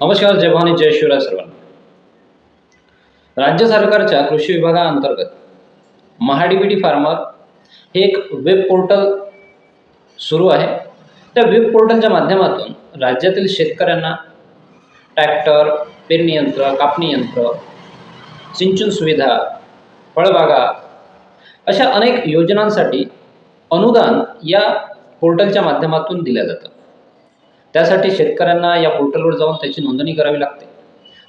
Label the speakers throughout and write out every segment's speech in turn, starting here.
Speaker 1: नमस्कार जय भवानी जय शिवराय सर्वांना. राज्य सरकारच्या कृषी विभागाअंतर्गत महाडीबीटी फार्मर हे एक वेब पोर्टल सुरू आहे. त्या वेब पोर्टलच्या माध्यमातून राज्यातील शेतकऱ्यांना ट्रॅक्टर पेरणी यंत्र कापणी यंत्र सिंचन सुविधा फळबागा अशा अनेक योजनांसाठी अनुदान या पोर्टलच्या माध्यमातून दिलं जातं. त्यासाठी शेतकऱ्यांना या पोर्टलवर जाऊन त्याची नोंदणी करावी लागते.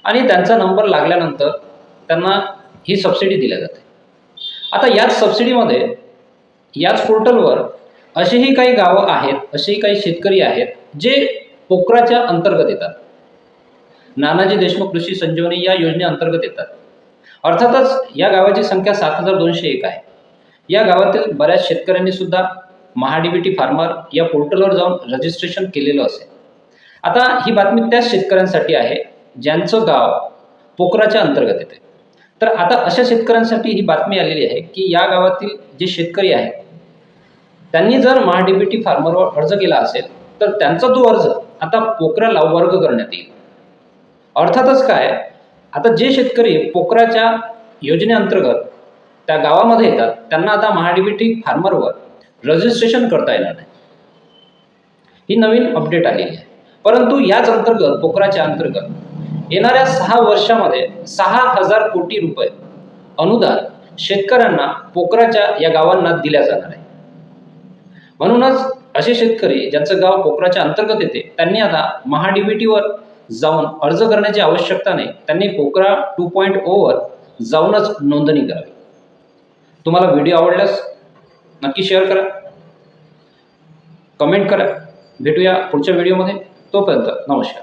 Speaker 1: आणि त्यांचा नंबर लागल्यानंतर त्यांना ही सबसिडी दिल्या जाते. आता याच सबसिडीमध्ये याच पोर्टलवर अशीही काही गावं आहेत असेही काही शेतकरी आहेत जे पोकराच्या अंतर्गत येतात. नानाजी देशमुख कृषी संजीवनी या योजनेअंतर्गत येतात. अर्थातच या गावाची संख्या सात हजार दोनशे एक आहे. या गावातील बऱ्याच शेतकऱ्यांनी सुद्धा महाडीबीटी फार्मर या पोर्टलवर जाऊन रजिस्ट्रेशन केलेलं असेल. आता ही बातमी त्याच शेतकऱ्यांसाठी आहे ज्यांचं गाव पोकराच्या अंतर्गत येते तर आता अशा शेतकऱ्यांसाठी ही बातमी आलेली आहे की या गावातील जे शेतकरी आहेत त्यांनी जर महाडीबीटी फार्मरवर अर्ज केला असेल तर त्यांचा तो अर्ज आता पोकराला वर्ग करण्यात येईल. अर्थातच काय? आता जे शेतकरी पोकराच्या योजनेअंतर्गत त्या गावामध्ये येतात त्यांना आता महाडीबीटी फार्मरवर रजिस्ट्रेशन करता येणार नाही. ही नवीन अपडेट आलेली आहे. परंतु याच अंतर्गत पोखराच्या अंतर्गत येणाऱ्या सहा वर्षामध्ये सहा हजार कोटी रुपये अनुदान शेतकऱ्यांना पोखराच्या या गावांना दिल्या जाणार आहे. म्हणूनच असे शेतकरी ज्यांचं गाव पोखराच्या अंतर्गत येते त्यांनी आता महाडीबीटीवर जाऊन अर्ज करण्याची आवश्यकता नाही. त्यांनी पोखरा टू पॉईंट ओवर जाऊनच नोंदणी करावी. तुम्हाला व्हिडिओ आवडल्यास नक्की शेअर करा. कमेंट करा. भेटूया पुढच्या व्हिडिओमध्ये तोपर्यंत नमस्कार.